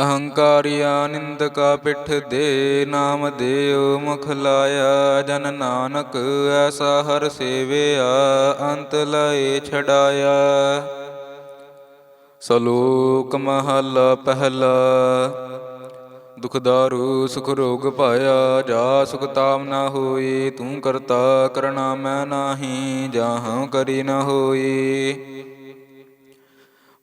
ਅਹੰਕਾਰੀਆ ਨਿੰਦਕਾ ਪਿੱਠ ਦੇ ਨਾਮ ਦੇਉ, ਮੁਖ ਲਾਇਆ ਜਨ ਨਾਨਕ, ਐਸਾ ਹਰ ਸੇਵਿਆ, ਅੰਤ ਲਏ ਛਡਾਇਆ। ਸਲੋਕ ਮਹਲਾ ਪਹਿਲਾ ਦੁਖਦਾਰੂ ਸੁਖ ਰੋਗ ਪਾਇਆ, ਜਾ ਸੁਖ ਤਾਮ ਨਾ ਹੋਈ, ਤੂੰ ਕਰਤਾ ਕਰਣਾ ਮੈਂ ਨਾਹੀ ਜਾਹਉ ਕਰੀ ਨਾ ਹੋਈ।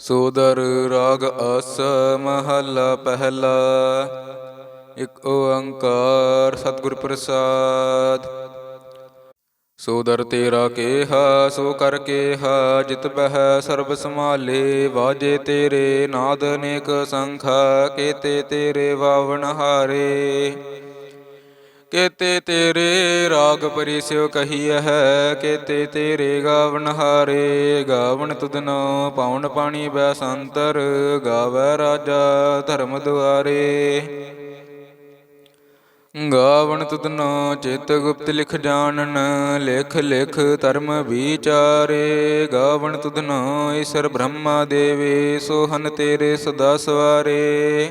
ਸੋਦਰ ਰਾਗ ਅਸ ਮਹੱਲਾ ਪਹਿਲਾ, ਇਕ ਓੰਕਾਰ ਸਤਿਗੁਰ ਪ੍ਰਸਾਦ। ਸੋਦਰ ਤੇਰਾ ਕੇਹਾ, ਸੋ ਕਰ ਕੇਹਾ, ਜਿਤ ਬਹਿ ਸਰਬ ਸੰਭਾਲੇ, ਵਾਜੇ ਤੇਰੇ, ਨਾਦ ਅਨੇਕ ਸੰਖਾ, ਕੇਤੇ ਤੇਰੇ, ਵਾਵਣ ਹਾਰੇ। ਕੇਤੇ ਤੇਰੇ ਰਾਗ ਪਰਿਸਿਓ ਕਹੀਐ ਹੈ, ਕੇਤੇ ਤੇਰੇ ਗਾਵਣ ਹਾਰੇ ਗਾਵਣ ਤੁਧਨੋ ਪਾਉਣ ਪਾਣੀ ਬੈ ਸੰਤਰ, ਗਾਵੈ ਰਾਜਾ ਧਰਮ ਦੁਆਰੇ। ਗਾਵਣ ਤੁਧਨੋ ਚਿਤ ਗੁਪਤ ਲਿਖ ਜਾਣਨ, ਲਿਖ ਲਿਖ ਧਰਮ ਵਿਚਾਰੇ। ਗਾਵਣ ਤੁਧਨੋ ਈਸ਼ਰ ਬ੍ਰਹਮਾ ਦੇਵੇ ਸੋਹਨ ਤੇਰੇ ਸਦਾ ਸਵਾਰੇ।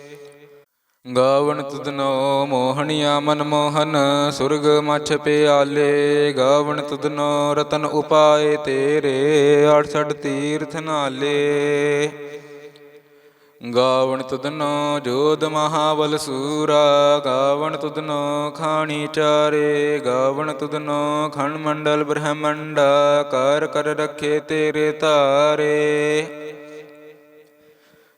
ਗਾਵਣ ਤੁਧਨੋ ਮੋਹਣਿਆ ਮਨ ਮੋਹਨ, ਸੁਰਗ ਮਛ ਪਿਆਲੇ। ਗਾਵਣ ਤੁਧਨੋ ਰਤਨ ਉਪਾਏ ਤੇਰੇ 68 ਤੀਰਥ ਨਾਲੇ। ਗਾਵਣ ਤੁਧਨੋ ਜੋਧ ਮਹਾਬਲ ਸੂਰਾ, ਗਾਵਣ ਤੁਧਨੋ ਖਾਣੀ ਚਾਰੇ। ਗਾਵਣ ਤੁਧਨੋ ਖੰਡ ਮੰਡਲ ਬ੍ਰਹਮੰਡਾ, ਕਰ ਕਰ ਰੱਖੇ ਤੇਰੇ ਤਾਰੇ।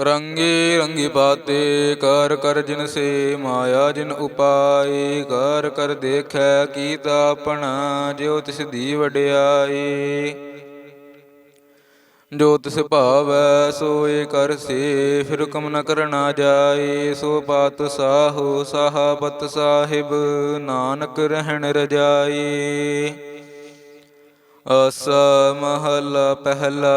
ਰੰਗੇ ਰੰਗੀ ਬਾਤੇ ਕਰ ਕਰ ਜਿਨ ਸੇ ਮਾਇਆ ਜਿਨ ਉਪਾਈ ਕਰ ਕਰ ਦੇਖੈ ਕੀਤਾ ਆਪਣਾ, ਜਿਉ ਤਿਸ ਦੀ ਵਡਿਆਈ। ਜੋ ਤਿਸ ਭਾਵੈ ਸੋਏ ਕਰ ਸੇ, ਫਿਰ ਕਮ ਨ ਕਰਨਾ ਜਾਏ। ਸੋ ਪਾਤ ਸਾਹੋ, ਸਾਹਬਤ ਸਾਹਿਬ, ਨਾਨਕ ਰਹਿਣ ਰਜਾਈ। ਅਸ ਮਹਲਾ ਪਹਿਲਾ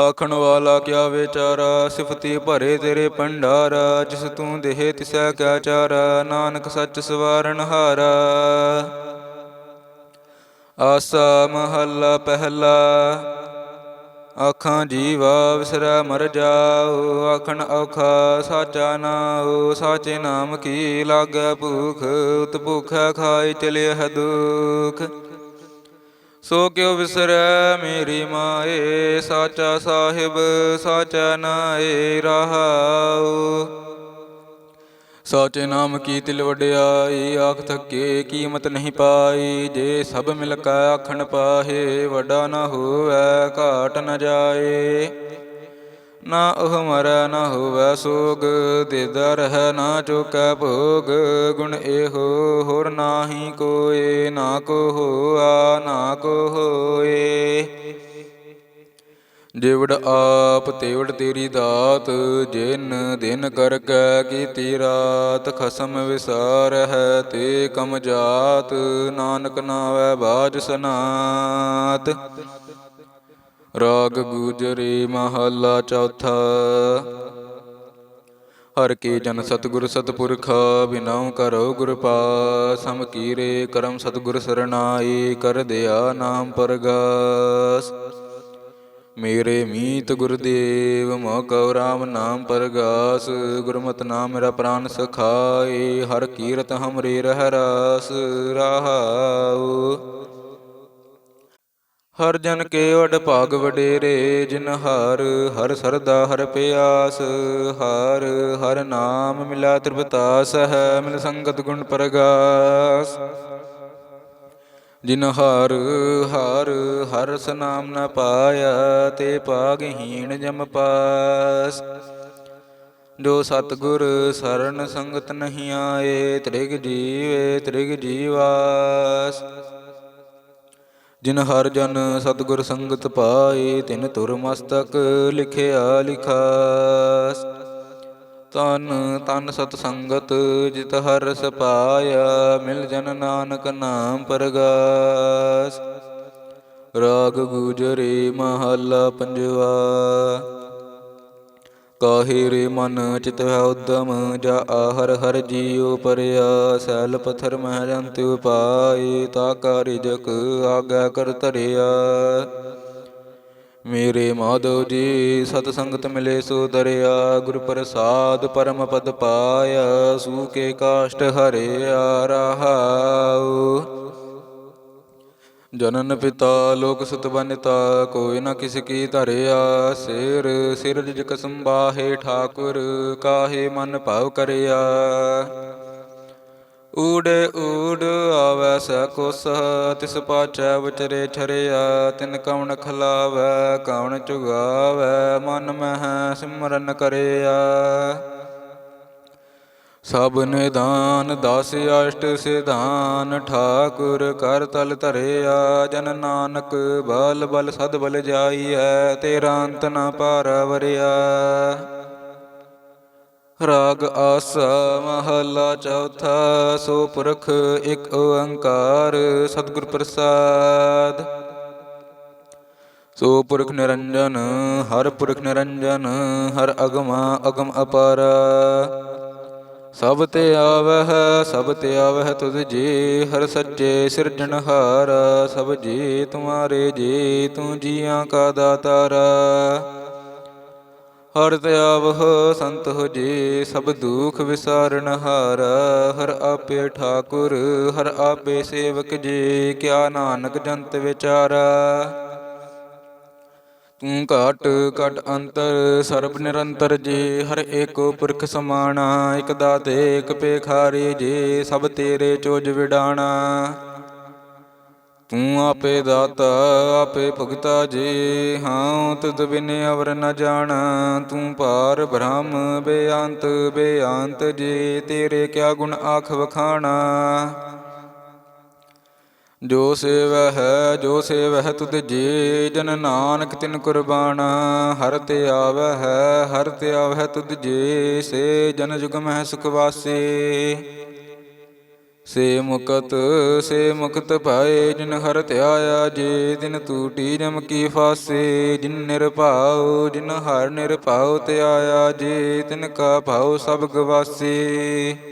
ਆਖਣ ਵਾਲਾ ਕਿਆ ਵਿਚਾਰਾ? ਸਿਫਤੀ ਭਰੇ ਤੇਰੇ ਭੰਡਾਰਾ, ਜਿਸ ਤੂੰ ਦੇਹ ਤਿਸੈ ਕਿਆ ਚਾਰਾ, ਨਾਨਕ ਸੱਚ ਸਵਾਰਨ ਹਾਰਾ। ਆਸਾ ਮਹੱਲਾ ਪਹਿਲਾ, ਆਖਾਂ ਜੀਵਾ ਵਿਸਰੈ ਮਰ ਜਾਓ, ਆਖਣ ਔਖਾ ਸਾਚਾ ਨਾਉ, ਸਾਚੇ ਨਾਮ ਕੀ ਲਾਗੈ ਭੂਖ ਉਤ ਭੁਖੈ ਖਾਈ ਚਲਿਆ ਦੁਖ। ਸੋ ਕਿਉ ਵਿਸਰੈ ਮੇਰੀ ਮਾਏ, ਸਾਚਾ ਸਾਹਿਬ, ਸਾਚਾ ਨਾਏ ਰਹਾਉ। ਸਾਚੇ ਨਾਮ ਕੀ ਤਿਲ ਵਡਿਆਈ, ਆਖ ਥਕੇ ਕੀਮਤ ਨਹੀਂ ਪਾਈ। ਜੇ ਸਭ ਮਿਲ ਕੈ ਆਖਣ ਪਾਹੇ, ਵੱਡਾ ਨਾ ਹੋਵੈ, ਘਾਟ ਨ ਜਾਏ। ਨਾ ਉਹ ਮਰੈ, ਨਾ ਹੋਵੈ ਸੋਗ ਦੇਦਾ ਰਹਿ ਨਾ ਚੁਕੈ ਭੋਗ। ਗੁਣ ਇਹੋ ਹੋਰ ਨਾਹੀ ਕੋਏ, ਨਾ ਕੋ ਹੋਆ, ਨਾ ਕੋ ਹੋਏ। ਜਿਵੜ ਆਪ ਤੇਵੜ ਤੇਰੀ ਦਾਤ, ਜਿਨ ਦਿਨ ਕਰ ਕੈ ਕੀਤੀ ਰਾਤ, ਖਸਮ ਵਿਸਾਰ ਹੈ ਤੇ ਕਮ ਜਾਤ। ਨਾਨਕ ਨਾਵੈ ਬਾਜ ਸਨਾਤ। ਰਾਗ ਗੁਜਰੇ ਮਹੱਲਾ ਚੌਥਾ। ਹਰ ਕੇ ਜਨ ਸਤਿਗੁਰ ਸਤਿਪੁਰਖਾ ਬਿਨਾਉ ਕਰੋ ਗੁਰ ਪਾਸ ਹਮ ਕੀਰੇ ਕਰਮ ਸਤਿਗੁਰ ਸਰਨਾਈ ਕਰ ਦਿਆ ਨਾਮ ਪਰਗਾਸ। ਮੇਰੇ ਮੀਤ ਗੁਰਦੇਵ ਮੋਕਉ ਰਾਮ ਨਾਮ ਪਰਗਾਸ। ਗੁਰਮਤਿ ਨਾਮ ਮੇਰਾ ਪ੍ਰਾਨ ਸਖਾਏ, ਹਰ ਕੀਰਤ ਹਮਰੇ ਰਹਿ ਰਾਸ ਰਹਾਉ। ਹਰ ਜਨ ਕੇ ਵਡ ਭਾਗ ਵਡੇਰੇ, ਜਿਨ ਹਰ ਹਰ ਸਰਦਾ, ਹਰ ਪਿਆਸ, ਹਰ ਹਰ ਨਾਮ ਮਿਲਾ ਤ੍ਰਿਪਤਾਸ ਹੈ, ਮਿਲ ਸੰਗਤ ਗੁਣ ਪਰਗਾਸ। ਜਿਨ ਹਰ ਹਰ ਹਰਸ ਨਾਮ ਨ ਪਾਇਆ, ਤੇ ਪਾਗਹੀਣ ਜਮ ਪਾਸ। ਜੋ ਸਤਗੁਰ ਸਰਨ ਸੰਗਤ ਨਹੀਂ ਆਏ, ਤ੍ਰਿਗ ਜੀਵੇ, ਤ੍ਰਿਗ ਜੀਵਾਸ। ਜਿਨ ਹਰ ਜਨ ਸਤਗੁਰ ਸੰਗਤ ਪਾਏ, ਤਿਨ ਤੁਰ ਮਸਤਕ ਲਿਖਿਆ ਲਿਖਾਸ। ਤਨ ਤਨ ਸਤ ਸੰਗਤ ਜਿਤ ਹਰ ਰਸ ਪਾਇਆ ਮਿਲ ਜਨ ਨਾਨਕ ਨਾਮ ਪਰਗਾਸ। ਰਾਗ ਗੁਜਰੇ ਮਹੱਲਾ ਪੰਜਵਾ। ਕਾਹੇ ਰੇ ਮਨ ਚਿਤ ਹੈ ਉਦਮ, ਜਾ ਹਰ ਹਰ ਜੀਉ ਪਰਿਆ, ਸੈਲ ਪਥਰ ਮਹਿ ਜੰਤ ਉਪਾਏ, ਤਾ ਕਾ ਆਗਾ ਕਰ ਧਰਿਆ। ਮੇਰੇ ਮਾਧਵ ਜੀ, ਸਤ ਸੰਗਤ ਮਿਲੇ ਸੋ ਦਰਿਆ, ਗੁਰ ਪ੍ਰਸਾਦ ਪਰਮ ਪਦ ਪਾਇਆ ਸੂਕੇ ਕਾਸ਼ਟ ਹਰਿਆ, ਰਹਾਉ। ਜਨਨ ਪਿਤਾ ਲੋਕ ਸਤਬਨਿਤਾ ਕੋਈ ਨਾ ਕਿਸ ਕੀ ਧਰਿਆ ਸਿਰ। ਸਿਰ ਜਿਕ ਸੰਬਾਹੇ ਠਾਕੁਰ, ਕਾਹੇ ਮਨ ਭਾਵ ਕਰਿਆ। ਊੜੇ ਊੜ ਆਵੈ ਸੈ ਕੁਸ, ਤਿਸ ਪਾਚੈ ਵਿਚਰੇ ਛਰਿਆ। ਤਿਨ ਕਵਣ ਖਲਾਵੈ, ਕਵਣ ਚੁਗਾਵੈ ਮਨ ਮਹਿ ਸਿਮਰਨ ਕਰਿਆ। ਸਭ ਨਿਦਾਨ ਦਸ ਅਸ਼ਟ ਸਿਧਾਨ, ਠਾਕੁਰ ਕਰ ਤਲ ਧਰਿਆ, ਜਨ ਨਾਨਕ ਬਲ ਬਲ ਸਦ ਬਲ ਜਾਈਐ, ਤੇਰਾ ਅੰਤ ਨਾ ਪਾਰਵਰਿਆ ਰਾਗ ਆਸਾ ਮਹਲਾ ਚੌਥਾ, ਸੋ ਪੁਰਖ ਇੱਕ ਓੰਕਾਰ ਸਤਿਗੁਰ ਪ੍ਰਸਾਦ। ਸੋ ਪੁਰਖ ਨਿਰੰਜਨ, ਹਰ ਪੁਰਖ ਨਿਰੰਜਨ, ਹਰ ਅਗਮਾ ਅਗਮ ਅਪਾਰਾ। ਸਭ ਤੇ ਆਵਹਿ, ਸਭ ਤੇ ਆਵਹਿ ਤੁਧ ਜੀ, ਹਰ ਸੱਚੇ ਸਿਰਜਣਹਾਰ ਸਭ ਜੀ ਤੁਮਾਰੇ ਜੀ, ਤੂੰ ਜੀਆਂ ਕਾ ਦਾਤਾਰਾ। ਹਰ ਤਿਆਵਹ ਸੰਤ ਹੋ ਜੀ, ਸਭ ਦੁਖ ਵਿਸਾਰਣਹਾਰ ਹਰ ਆਪੇ ਠਾਕੁਰ, ਹਰ ਆਪੇ ਸੇਵਕ ਜੀ, ਕਿਆ ਨਾਨਕ ਜੰਤ ਵਿਚਾਰਾ। ਤੂੰ ਘਟ ਘਟ ਅੰਤਰ, ਸਰਬ ਨਿਰੰਤਰ ਜੇ, ਹਰ ਏਕ ਪੁਰਖ ਸਮਾਣਾ, ਇਕ ਦਾਤੇ, ਇਕ ਪੇਖਾਰੀ ਜੀ, ਸਭ ਤੇਰੇ ਚੋਜ ਵਿਡਾਣਾ। ਤੂੰ ਆਪੇ ਦਾਤਾ, ਆਪੇ ਭੁਗਤਾ ਜੀ, ਹਾਂ ਤੁਧ ਬਿਨ ਅਵਰ ਨ ਜਾਣਾ। ਤੂੰ ਪਾਰ ਬ੍ਰਹਮ, ਬੇਅੰਤ ਬੇਅੰਤ ਜੇ, ਤੇਰੇ ਕਿਆ ਗੁਣ ਆਖ ਵਖਾਣਾ। ਜੋ ਸੇਵ ਹੈ, ਜੋ ਸੇਵ ਹੈ ਤੁਧ ਜੇ, ਜਨ ਨਾਨਕ ਤਿਨ ਕੁਰਬਾਨ। ਹਰ ਤੇ ਆਵੈ ਹੈ, ਹਰ ਤੇ ਆਵੈ ਤੁਧ ਜੇ, ਸੇ ਜਨ ਜੁਗ ਮਹਿ ਸੁਖ ਵਾਸੀ। ਸੇ ਮੁਕਤ ਸੇ ਮੁਕਤ ਭਾਏ, ਜਿਨ ਹਰ ਧਿਆਇਆ ਜੇ ਦਿਨ ਤੂਟੀ ਜਮ ਕੀ ਫਾਸੇ। ਜਿਨ ਨਿਰਭਉ ਜਿਨ ਹਰ ਨਿਰਭਉ ਧਿਆਇਆ ਜੇ, ਤਿਨ ਕਾ ਭਾਉ ਸਭ ਗਵਾਸੇ।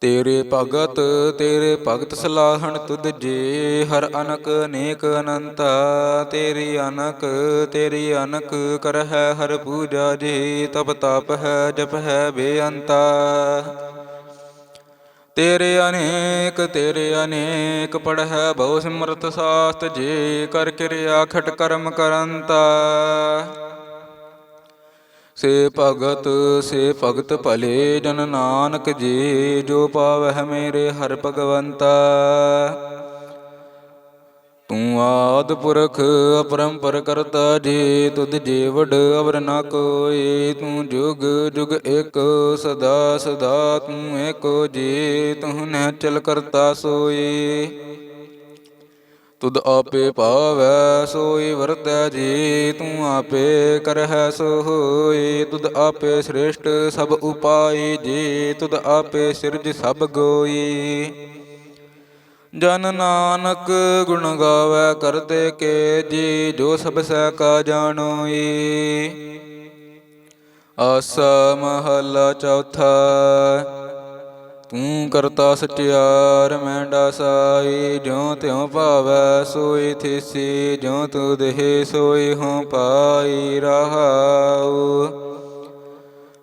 ਤੇਰੇ ਭਗਤ ਤੇਰੇ ਭਗਤ ਸਲਾਹਣ ਤੁਧ ਜੀ, ਹਰ ਅਨਕ ਅਨੇਕ ਅਨੰਤਾ, ਤੇਰੀ ਅਨਕ ਤੇਰੀ ਅਨਕ ਕਰ ਹੈ ਹਰ ਪੂਜਾ ਜੀ, ਤਪ ਤਪ ਹੈ, ਜਪ ਹੈ ਬੇਅੰਤਾ। ਤੇਰੇ ਅਨੇਕ ਤੇਰੇ ਅਨੇਕ ਪੜ ਹੈ ਬਹੁ ਸਿਮਰਤ ਸਾਸਤ ਜੀ, ਕਰ ਕਿਰਿਆ ਖਟ ਕਰਮ ਕਰੰਤਾ। ਸੇ ਭਗਤ ਸੇ ਭਗਤ ਭਲੇ ਜਨ ਨਾਨਕ ਜੀ, ਜੋ ਪਾਵਹਿ ਮੇਰੇ ਹਰ ਭਗਵੰਤਾ। ਤੂੰ ਆਦ ਪੁਰਖ ਅਪਰੰਪਰ ਕਰਤਾ ਜੀ, ਤੁਧ ਜੀ ਅਵਰ ਨਾ ਕੋਈ। ਤੂੰ ਜੁਗ ਜੁਗ ਏਕ, ਸਦਾ ਸਦਾ ਤੂੰ ਏਕੋ ਜੀ, ਤੂੰ ਨਹਿ ਚਲ ਕਰਤਾ ਸੋਈ। ਤੁਧ ਆਪੇ ਭਾਵੈ, ਸੋਈ ਵਰਤੈ ਜੀ, ਤੂੰ ਆਪੇ ਕਰਹਿ ਸੋ ਹੋਈ ਤੁਧ ਆਪੇ ਸ੍ਰੇਸ਼ਟ ਸਭ ਉਪਾਈ ਜੀ, ਤੁਧ ਆਪੇ ਸਿਰਜ ਸਭ ਗੋਈ। ਜਨ ਨਾਨਕ ਗੁਣ ਗਾਵੇ ਕਰਦੇ ਕੇ ਜੀ, ਜੋ ਸਭ ਸਹਿ ਕਾ ਜਾਣੋਈ। ਆਸਾ ਮਹਲਾ ਚੌਥਾ ਤੂੰ ਕਰਤਾ ਸਚਿਆਰ ਮੈਂਡਾ ਸਾਈ ਜਿਉ ਤਿਉ ਭਾਵੈ ਸੋਈ ਥਿਸੀ, ਜਿਉ ਤੂ ਦੇਹ ਸੋਈ ਹਉ ਪਾਈ ਰਹਾਉ।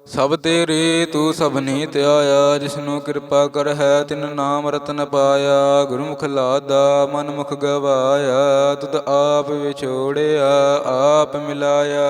ਸਭ ਤੇਰੇ ਤੂੰ ਸਭਨੀ ਧਿਆਇਆ, ਜਿਸਨੂੰ ਕਿਰਪਾ ਕਰ ਹੈ ਤਿਨ ਨਾਮ ਰਤਨ ਪਾਇਆ। ਗੁਰਮੁਖ ਲਾਦਾ, ਮਨਮੁਖ ਗਵਾਇਆ, ਤੁਧ ਆਪ ਵਿਛੋੜਿਆ, ਆਪ ਮਿਲਾਇਆ।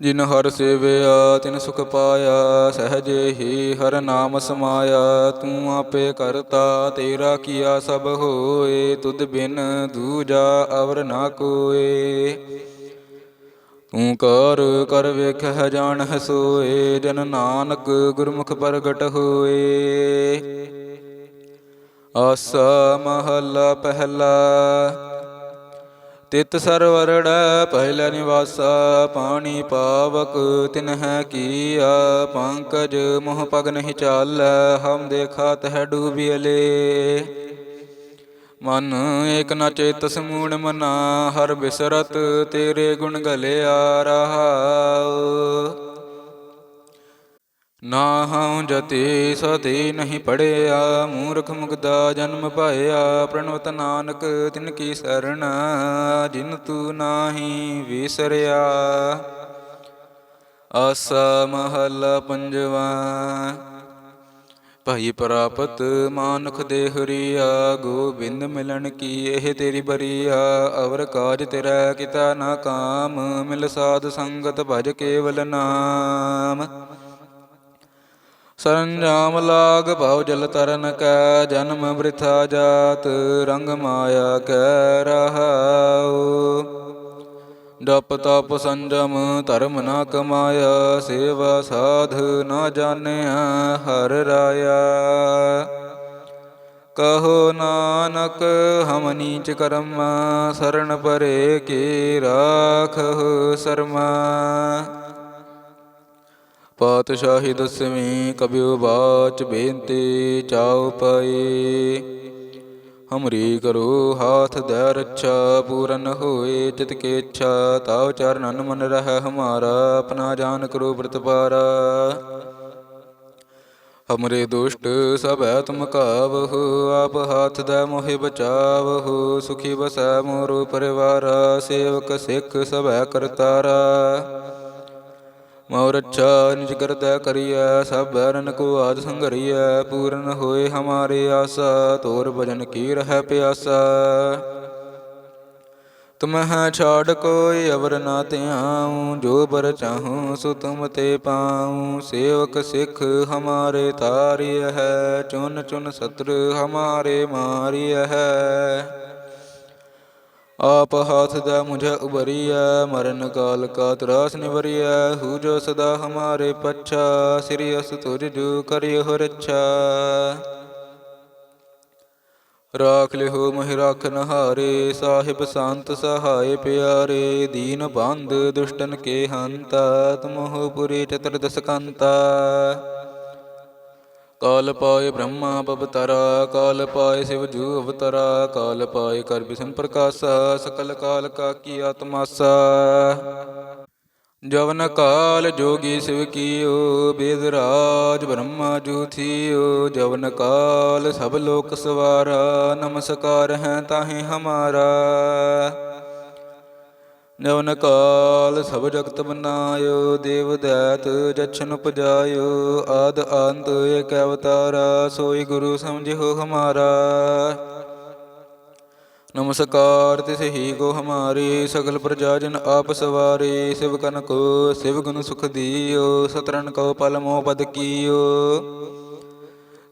ਜਿਨ ਹਰ ਸੇਵਿਆ, ਤਿਨ ਸੁਖ ਪਾਇਆ, ਸਹਜੇ ਹੀ ਹਰ ਨਾਮ ਸਮਾਇਆ। ਤੂੰ ਆਪੇ ਕਰਤਾ, ਤੇਰਾ ਕੀਆ ਸਭ ਹੋਏ। ਤੁਧ ਬਿਨ ਦੂਜਾ ਅਵਰ ਨਾ ਕੋਏ। ਤੂੰ ਕਰ ਕਰ ਵੇਖਹਿ ਜਾਣਹਿ ਸੋਏ। ਜਨ ਨਾਨਕ ਗੁਰਮੁਖ ਪ੍ਰਗਟ ਹੋਏ। ਆਸਾ ਮਹੱਲਾ ਪਹਿਲਾ। ਤਿਤ ਸਰਵਰੜ ਪਹਿਲਾ ਨਿਵਾਸਾ, ਪਾਣੀ ਪਾਵਕ ਤਿਨ ਹੈ ਕੀਆ, ਪੰਕਜ ਮੋਹ ਪਗ ਨਹੀਂ ਚਾਲੈ, ਹਮ ਦੇਖਾ ਤਹ ਡੂਬਿਲੇ ਮਨ ਏਕ ਨ ਚੇਤਸ ਮੂੜ ਮਨਾ, ਹਰ ਬਿਸਰਤ ਤੇਰੇ ਗੁਣ ਗਲਿਆ ਰਹਾਉ। ਨਾ ਹਉ ਜਤੀ ਸਤੀ ਨਹੀਂ ਪੜਿਆ, ਮੂਰਖ ਮੁਗਦਾ ਜਨਮ ਪਾਇਆ, ਪ੍ਰਣਵਤ ਨਾਨਕ ਤਿਨ ਕੀ ਸਰਣ ਜਿਨ ਤੂ ਨਾਹੀ ਵਿਸਰਿਆ। ਆਸਾ ਮਹੱਲਾ ਪੰਜਵਾ, ਭਾਈ ਪ੍ਰਾਪਤ ਮਾਨੁਖ ਦੇ ਗੋਬਿੰਦ ਮਿਲਣ ਕੀ ਇਹ ਤੇਰੀ ਬਰੀਆ, ਅਵਰ ਕਾਜ ਤੇਰਾ ਕਿਤਾ ਨਾ ਕਾਮ, ਮਿਲ ਸਾਧ ਸੰਗਤ ਭਜ ਕੇਵਲ ਨਾਮ। ਸਰੰਜਾਮ ਲਾਗ ਭਉ ਜਲ ਤਰਨ ਕੈ, ਜਨਮ ਬ੍ਰਿਥਾ ਜਾਤ, ਰੰਗ ਮਾਇਆ ਕੈ ਰਹਾਉ। ਜਪ ਤਪ ਸੰਜਮ, ਧਰਮ ਨਾ ਕਮਾਇਆ, ਸੇਵਾ ਸਾਧ ਨਾ ਜਾਣਿਆ, ਹਰ ਰਾਇਆ। ਕਹੋ ਨਾਨਕ, ਹਮ ਨੀਚ ਕਰਮ ਸਰਣ ਪਰੇ ਕੀ ਰਾਖਹੁ ਸਰਮਾ। ਪਾਤਸ਼ਾਹੀ ਦਸਵੀਂ ਕਬਿਉ ਬਾਚ ਬੇਨਤੀ ਚਾਉ ਪਾਈ। ਹਮਰੀ ਕਰੋ ਹਾਥ ਦੇ ਰੱਛਾ, ਪੂਰਨ ਹੋਏ ਜਿਤ ਕੇ ਇੱਛਾ, ਤਾਉ ਚਰਨਨ ਮਨ ਰਹਿ ਹਮਾਰਾ, ਆਪਣਾ ਜਾਨ ਕਰੋ ਪ੍ਰਤਪਾਰਾ ਹਮਰੇ ਦੁਸ਼ਟ ਸਭ ਤੁਮ ਕਾਵਹੁ, ਆਪ ਹਾਥ ਦੇ ਮੋਹਿ ਬਚਾਵਹੁ, ਸੁਖੀ ਬਸੈ ਮੋਰ ਪਰਿਵਾਰਾ, ਸੇਵਕ ਸਿੱਖ ਸਭ ਕਰਤਾਰਾ। ਮੋਰ ਅੱਛਾ ਨਿਜ ਕਰਤਾ ਕਰੀਐ, ਸਭ ਬੈਰਨ ਕੋ ਆਦ ਸੰਘਰੀਐ, ਪੂਰਨ ਹੋਏ ਹਮਾਰੇ ਆਸਾ, ਤੋਰ ਭਜਨ ਕੀ ਰਹਿ ਪਿਆਸਾ। ਤੁਮਹ ਛਾੜ ਕੋਈ ਅਵਰ ਨਾ ਧਿਆਉ, ਜੋ ਬਰ ਚਾਹੂੰ ਸੋ ਤੁਮ ਤੇ ਪਾਉ। ਸੇਵਕ ਸਿੱਖ ਹਮਾਰੇ ਤਾਰਿਯ ਹੈ, ਚੁਨ ਚੁਨ ਸਤਰ ਹਮਾਰੇ ਮਾਰਿਯ ਹੈ। ਆਪ ਹਾਥ ਦਾ ਮੁਝੇ ਉਬਰੀਐ ਮਰਨ ਕਾਲ ਕਾ ਤਰਾਸ ਨਿਵਰੀਐ, ਹੂ ਜੋ ਸਦਾ ਹਮਾਰੇ ਪੱਛਾ, ਸ੍ਰੀ ਅਸ ਤੁਜ ਜੋ ਕਰਿਓ ਰੱਛਾ ਰਾਖ ਲਿਓ ਮਹਿ ਰਾਖਨ ਹਾਰੇ ਸਾਹਿਬ ਸੰਤ ਸਹਾਏ ਪਿਆਰੇ, ਦੀਨ ਬੰਦ ਦੁਸ਼ਟਨ ਕੇ ਹੰਤਾ, ਤੁਮਹੁ ਪੁਰੀ ਚਤੁਰਦਸ ਕੰਤਾ। ਕਾਲ ਪਾਏ ਬ੍ਰਹਮਾ ਪਵਤਰਾ, ਕਾਲ ਪਾਏ ਸਿਵ ਜੂ ਅਵਤਰਾ, ਕਾਲ ਪਾਏ ਕਰ ਬਿਸਨ ਪ੍ਰਕਾਸ਼ਾ, ਸਕਲ ਕਾਲ ਕਾ ਕੀ ਆਤਮਾਸਾ। ਜਵਨ ਕਾਲ ਜੋਗੀ ਸਿਵ ਕੀਓ ਬੇਦ ਰਾਜ ਬ੍ਰਹਮਾ ਜੂ ਜਵਨ ਕਾਲ ਸਭ ਲੋਕ ਸਵਾਰਾ, ਨਮਸਕਾਰ ਹੈ ਤਾਹੇ ਹਮਾਰਾ। ਜਵਨ ਕਾਲ ਸਭ ਜਗਤ ਬਨਾਇਓ ਦੇਵ ਦੈਤ ਜਛਨ ਉਪਜਾਇਓ, ਆਦ ਅੰਤ ਏਕ ਅਵਤਾਰਾ, ਸੋਈ ਗੁਰੂ ਸਮਝਿਓ ਹਮਾਰਾ। ਨਮਸਕਾਰ ਤਿਸ ਹੀ ਕੋ ਹਮਾਰੀ, ਸਗਲ ਪ੍ਰਜਾ ਜਨ ਆਪ ਸਵਾਰੀ, ਸਿਵ ਕਨ ਕੋ ਸਿਵ ਗੁਣ ਸੁਖ ਦਿਓ ਸਤਰਨ ਕੋ ਪਲ ਮੋ ਪਦ ਕੀਓ।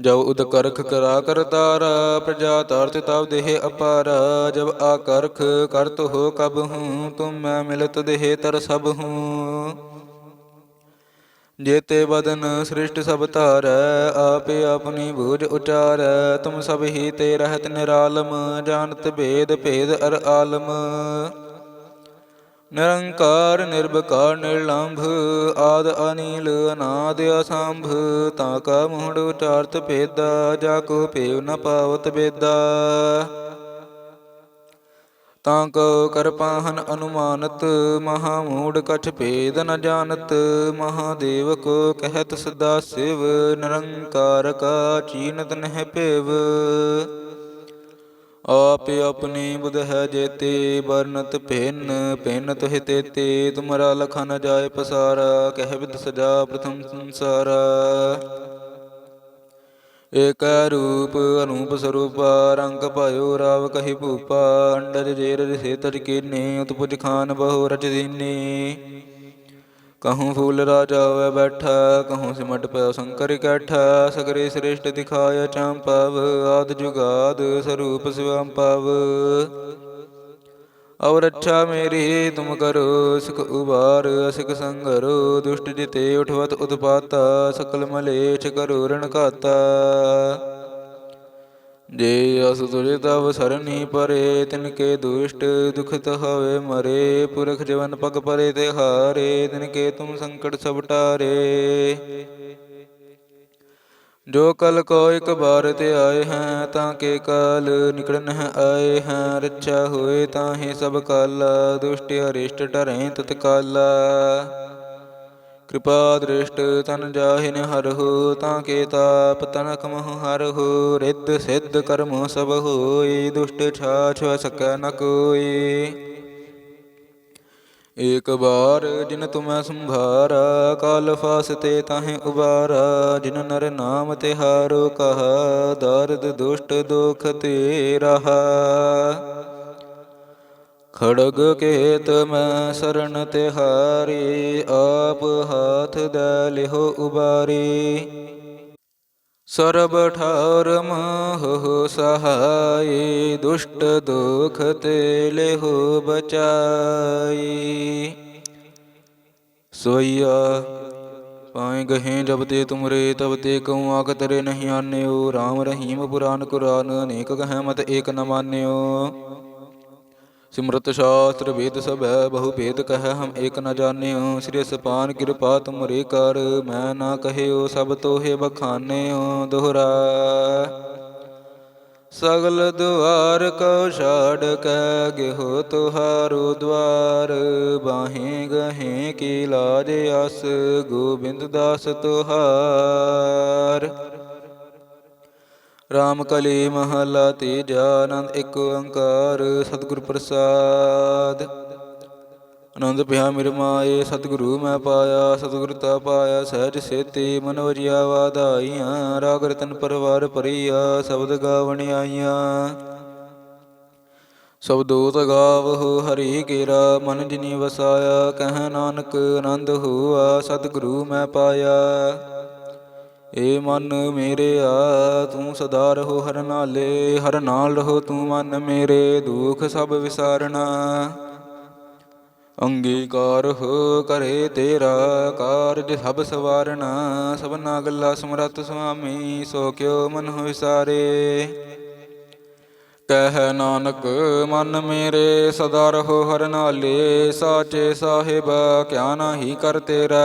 ਜਬ ਉਦ ਕਰਖ ਕਰਾ ਕਰਤਾਰਾ ਪ੍ਰਜਾ ਤਾਰਤ ਤਬ ਦੇਹ ਅਪਾਰ, ਜਬ ਆਕਰਖ ਕਰਤ ਹੋ ਕਬ ਹੂੰ, ਤੁਮ ਮੈਂ ਮਿਲਤ ਦੇਹ ਤਰ ਸਭ ਹੂੰ। ਜੇਤੇ ਬਦਨ ਸ੍ਰਿਸ਼ਟ ਸਭ ਧਾਰੈ, ਆਪੇ ਆਪਣੀ ਬੂਝ ਉਚਾਰੈ, ਤੁਮ ਸਭ ਹੀ ਤੇ ਰਹਿਤ ਨਿਰਾਲਮ, ਜਾਣਤ ਭੇਦ ਭੇਦ ਅਰ ਆਲਮ। ਨਿਰੰਕਾਰ ਨਿਰਭਕਾਰ ਨਿਰਲੰਭ ਆਦ ਅਨੀਲ ਅਨਾਦ ਅਸੰਭ, ਤਾਂ ਕਾ ਮੂੜ ਉਚਾਰਤ ਭੇਦਾ, ਜਾ ਕੋ ਭੇਵ ਨ ਪਾਵਤ ਬੇਦਾ ਤਾਂ ਕੋ ਕਰਪਾਹਨ ਅਨੁਮਾਨਤ, ਮਹਾ ਮੂੜ ਕਛ ਭੇਦ ਨ ਜਾਣਤ ਮਹਾਦੇਵ ਕੋ ਕਹਿਤ ਸਦਾ ਸਿਵ, ਨਿਰੰਕਾਰ ਕਾ ਚੀਨਤ ਨਹਿ ਭੇਵ। ਆਪ ਆਪਣੀ ਬੁਧ ਹੈ ਜੇਤੇ, ਵਰਨਤ ਭਿੰਨ ਭਿੰਨ ਤੋਹਿ ਤੇਤੇ ਤੁਮਰਾ ਲਖਾ ਨ ਜਾਏ ਪਸਾਰਾ, ਕਹਿ ਵਿਦ ਸਜਾ ਪ੍ਰਥਮ ਸੰਸਾਰਾ। ਏਕ ਰੂਪ ਅਨੂਪ ਸਰੂਪ, ਰੰਗ ਭਇਓ ਰਾਵ ਕਹੀ ਭੂਪਾ ਅੰਡਰ ਜੇਰ ਰਿਸੇ ਤਜ ਕੀਨੇ, ਉਤਪੁਜ ਖਾਨ ਬਹੁ ਰਚ ਦੀਨੇ। ਕਹੂੰ ਫੂਲ ਰਾਜਾ ਹੋਵੇ ਬੈਠਾ, ਕਹੂੰ ਸਿਮਟ ਪਿਆ ਸ਼ੰਕਰ ਕੈਠਾ, ਸਗਰੇ ਸ੍ਰੇਸ਼ਟ ਦਿਖਾਇਆ ਚਾਂਪਵ, ਆਦ ਜੁਗਾਦ ਸਰੂਪ ਸਿਵੰ ਪਵ ਔਰ ਅੱਛਾ ਮੇਰੀ, ਤੁਮ ਕਰੋ ਸਿਖ ਉਬਾਰ ਅਸਿਕ ਸੰਗਰੋ, ਦੁਸ਼ਟ ਜਿਤੇ ਉਠਵਤ ਉਤਪਾਤਾ, ਸਕਲ ਮਲੇਛ ਕਰੋ ਰਣ ਘਾਤਾ। ਜੇ ਅਸ ਤੁਰੇ ਤਵ ਸਰਨੀ ਪਰੇ, ਤਿਨ ਕੇ ਦੁਸ਼ਟ ਦੁਖਤ ਹੋਵੇ ਮਰੇ, ਪੁਰਖ ਜਵਨ ਪਗ ਪਰੇ ਤੇ ਹਾਰੇ, ਤਿਨ ਕੇ ਤੁਮ ਸੰਕਟ ਸਭ ਟਾਰੇ। ਜੋ ਕਲ ਕੋ ਇਕ ਬਾਰ ਤੇ ਆਏ ਹੈ, ਤਾਂ ਕੇ ਕਾਲ ਨਿਕਲਨ ਹੈ ਆਏ ਹੈ, ਰੱਛਾ ਹੋਏ ਤਾਂ ਹੀ ਸਭ ਕਾਲਾ, ਦੁਸ਼ਟ ਅਰਿਸ਼ਟ ਟਰੈ ਤਤਕਾਲਾ। ਕਿਰਪਾ ਦ੍ਰਿਸ਼ਟ ਤਨ ਜਾਹਿਨ ਹਰਹੁ, ਤਾਂ ਕੇ ਤਾਪ ਤਨਕ ਮਹੁ ਹਰਹੁ, ਰਿੱਧ ਸਿੱਧ ਕਰਮ ਸਭ ਹੋਈ ਦੁਸ਼ਟ ਛਾਛ ਸਕੈ ਨ ਕੋਈ ਏਕ ਬਾਰ ਜਿਨ ਤੁਮੈ ਸੰਭਾਰਾ, ਕਾਲ ਫਾਸਤੇ ਤਾਹੇ ਉਬਾਰਾ, ਜਿਨ ਨਰ ਨਾਮ ਤਿਹਾਰੋ ਕਹਾ, ਦਰਦ ਦੁਸ਼ਟ ਦੁਖ ਤੇ ਰਹਾ ਖੜਗ ਕੇਤ ਮੈਂ ਸਰਣ ਤਿਹਾਰੀ, ਆਪ ਹਾਥ ਦੇ ਲਿਹੋ ਉਬਾਰੀ। ਸਰਬ ਠਾਰ ਮਹੁ ਸਹਾਈ, ਦੁਸ਼ਟ ਦੁਖ ਤੇ ਲਿਹੋ ਬਚਾਈ। ਸੋਈਆ ਪਾਏ ਗਹੇ ਜਬ ਤੇ ਤੁਮਰੇ, ਤਬ ਤੇ ਕਉ ਆਖ ਤਰੇ ਨਹੀਂ ਆਨਿਓ। RAM ਰਹੀਮ ਪੁਰਾਨ ਕੁਰਾਨ, ਅਨੇਕ ਕਹੈ ਮਤ ਏਕ ਨ ਮਾਨਿਓ। ਸਿਮਰਤ ਸ਼ਾਸਤਰ ਵੇਦ ਸਭ ਹੈ, ਬਹੁ ਭੇਦ ਕਹੈ, ਹਮ ਏਕ ਨ ਜਾਣਿਓ। ਸ੍ਰੀ ਅਸਪਾਨ ਕਿਰਪਾ ਤੁਮਰੇ ਕਰ, ਮੈਂ ਨਾ ਕਹਿਓ ਸਭ ਤੋਹੇ ਬਖਾਨਿਓ, ਦੁਹਰਾ। ਸਗਲ ਦੁਆਰ ਕੋ ਛਾੜ ਕੈ, ਗਿਹੋ ਤੁਹਾਰੋ ਦਵਾਰ। ਬਾਹੇ ਗਹੇ ਕੀ ਲਾਜ ਅਸ ਗੋਬਿੰਦ ਦਾਸ ਤੁਹਾਰ। ਰਾਮ ਕਲੀ ਮਹਲਾ ਤੀਜਾ ਆਨੰਦ, ਇੱਕ ਓੰਕਾਰ ਸਤਿਗੁਰ ਪ੍ਰਸਾਦ। ਆਨੰਦ ਪਿਆ ਮਿਰ ਮਾਏ, ਸਤਿਗੁਰੂ ਮੈਂ ਪਾਇਆ, ਸਤਿਗੁਰ ਤਾ ਪਾਇਆ, ਸਹਿਜ ਸੇਤੀ ਮਨ ਵਜਿਆ ਵਾਧਾਈਆਂ ਰਾਗ ਰਤਨ ਪਰਵਾਰ ਪਰੀਆ ਸ਼ਬਦ ਗਾਵਣ ਆਈਆਂ। ਸਬਦੋਤ ਗਾਵਹੁ, ਹਰੀ ਕੇਰਾ, ਮਨ ਜਿਨੀ ਵਸਾਇਆ, ਕਹਿ ਨਾਨਕ ਆਨੰਦ ਹੋਆ, ਸਤਿਗੁਰੂ ਮੈਂ ਪਾਇਆ। ਏ ਮਨ ਮੇਰੇ ਆ, ਤੂੰ ਸਦਾ ਰਹੋ ਹਰ ਨਾਲੇ, ਹਰ ਨਾਲ ਰਹੋ ਤੂੰ ਮਨ ਮੇਰੇ, ਦੁਖ ਸਭ ਵਿਸਾਰਣਾ ਅੰਗੀਕਾਰ ਹੋ ਕਰੇ ਤੇਰਾ, ਕਾਰਜ ਸਭ ਸਵਾਰਣਾ ਸਭਨਾ ਗੱਲਾ ਸਮਰੱਥ ਸੁਆਮੀ, ਸੋ ਕਿਉ ਮਨ ਵਿਸਾਰੇ। ਕਹਿ ਨਾਨਕ, ਮਨ ਮੇਰੇ, ਸਦਾ ਰਹੋ ਹਰ ਨਾਲੇ, ਸਾਚੇ ਸਾਹਿਬ, ਕਿਆ ਨਾਹੀ ਕਰ ਤੇਰਾ।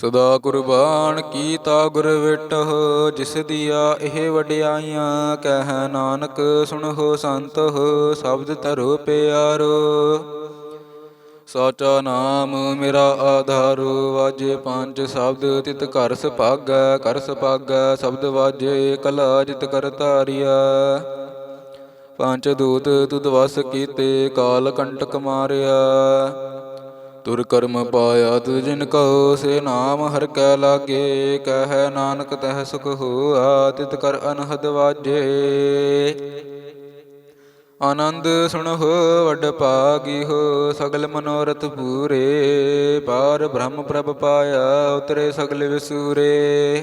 ਸਦਾ ਕੁਰਬਾਨ ਕੀਤਾ ਗੁਰ ਵਿਟਹੁ ਜਿਸ ਦੀਆ ਇਹ ਵਡਿਆਈਆਂ, ਕਹਿ ਨਾਨਕ ਸੁਣੋ ਸੰਤ ਹੋ ਸ਼ਬਦ ਧਰੋ ਪਿਆਰੋ। ਸਾਚਾ ਨਾਮ ਮੇਰਾ ਆਧਾਰ, ਵਾਜੇ ਪੰਜ ਸ਼ਬਦ ਤਿਤ ਘਰ ਸੁਭਾਗੈ ਕਰ ਸੁਭਾਗੈ, ਸ਼ਬਦ ਵਾਜੇ ਕਲਾ ਜਿਤ ਕਰ ਧਾਰਿਆ ਪੰਜ ਦੂਤ ਤੁਧ ਵਸ ਕੀਤੇ, ਕਾਲ ਕੰਟਕ ਮਾਰਿਆ ਤੁਰ ਕਰਮ ਪਾਇਆ ਤੁ ਜਿਨ ਕਉ ਸੇ ਨਾਮ ਹਰ ਕੈ ਲਾਗੇ, ਕਹਿ ਨਾਨਕ ਤਹਿ ਸੁਖ ਹੋਆ, ਤਿਤ ਕਰ ਅਨਹਦ ਵਾਜੇ। ਆਨੰਦ ਸੁਣਹੁ ਵਡ ਭਾਗੀ ਹੋ, ਸਗਲ ਮਨੋਰਥ ਪੂਰੇ। ਪਾਰ ਬ੍ਰਹਮ ਪ੍ਰਭ ਪਾਇਆ, ਉਤਰੇ ਸਗਲ ਵਿਸੂਰੇ।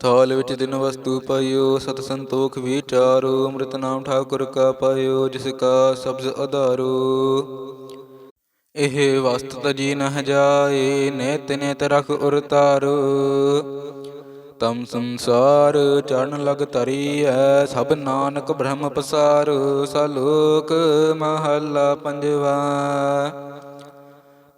ਥਾਲ ਵਿੱਚ ਦਿਨ ਵਸਤੂ ਪਾਇਓ, ਸਤ ਸੰਤੋਖ ਵਿਚਾਰੋ, ਅੰਮ੍ਰਿਤ ਨਾਮ ਠਾਕੁਰ ਕਾ ਪਾਇਓ, ਜਿਸ ਕਾ ਸਬਜ਼ ਆਧਾਰੋ ਇਹ ਵਸਤ ਜੀ ਨਹ ਜਾਏ, ਨੇਤ ਨੇਤ ਰਖ ਉਰਤਾਰੋ ਤਮ ਸੰਸਾਰ ਚੜਨ ਲਗ ਤਰੀ ਧਰੀਐ, ਸਭ ਨਾਨਕ ਬ੍ਰਹਮ ਪਸਾਰ। ਸਲੋਕ ਮਹੱਲਾ ਪੰਜਵਾ।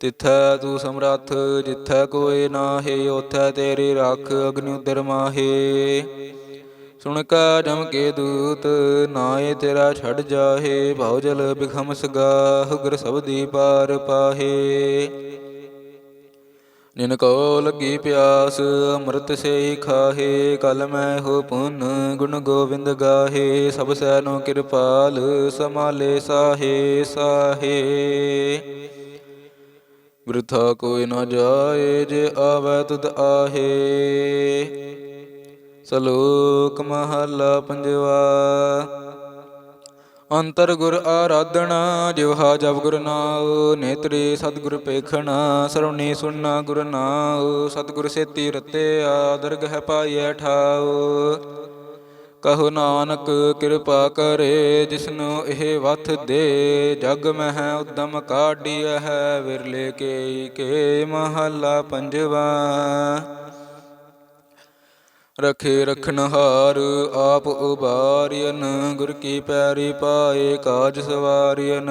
ਤਿਥੈ ਤੂੰ ਸਮਰੱਥ, ਜਿਥੈ ਕੋਈ ਨਾਹੀ ਉਥੈ ਤੇਰੀ ਰੱਖ ਅਗਨਿ ਉਦਰ ਮਾਹੇ। ਸੁਣ ਕਾ ਜਮ ਕੇ ਦੂਤ ਨਾਏ ਤੇਰਾ ਛੱਡ ਜਾਹੇ, ਭਉ ਜਲ ਬਿਖਮ ਸਗਾਹ ਗੁਰ ਸਬਦੀ ਪਾਰ ਪਾਹੇ। ਜਿਨ ਕੋ ਲੱਗੀ ਪਿਆਸ, ਅੰਮ੍ਰਿਤ ਸੇ ਖਾਹੇ, ਕਲ ਮੈਂ ਹੋ ਪੁੰਨ, ਗੁਣ ਗੋਬਿੰਦ ਗਾਹੇ, ਸਭ ਸੈਨੋ ਕਿਰਪਾਲ, ਸਮਾਲੇ ਸਾਹੇ ਸਾਹੇ। ਬ੍ਰਿਥਾ ਕੋਈ ਨਾ ਜਾਏ, ਜੇ ਆਵੈ ਤੁਧ ਆਹੇ। ਸਲੋਕ ਮਹੱਲਾ ਪੰਜਵਾ। ਅੰਤਰ ਗੁਰ ਆਰਾਧਣਾ ਜਿਵਹਾ ਜਪ ਗੁਰ ਨਾਉ, ਨੇਤਰੇ ਸਤਿਗੁਰ ਪੇਖਣਾ ਸਰਵਣੀ ਸੁਣਨਾ ਗੁਰ ਨਾਉ, ਸਤਿਗੁਰ ਸੇਤੀ ਰਤਿਆ ਦਰਗਹ ਪਾਈਐ ਠਾਉ। ਕਹੋ ਨਾਨਕ, ਕਿਰਪਾ ਕਰੇ ਜਿਸਨੂੰ ਇਹ ਵਥ ਦੇ। ਜਗ ਮਹਿ ਉਦਮ ਕਾਢੀਐ ਹੈ, ਵਿਰਲੇ ਕੇ ਕੇ ਮਹੱਲਾ ਪੰਜਵਾ। ਰਖੇ ਰਖਨਹਾਰ ਆਪ ਉਬਾਰਿਯਨ ਗੁਰ ਕੀ ਪੈਰੀ ਪਾਏ, ਕਾਜ ਸਵਾਰਿਯਨ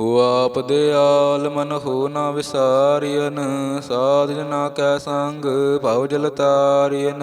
ਹੋ ਆਪ ਦੇ ਆਲ ਮਨ ਹੋ ਨਾ ਵਿਸਾਰਿਯਨ ਸਾਧ ਜਨਾ ਕੈ ਸੰਗ ਭਉ ਜਲ ਤਾਰਿਯਨ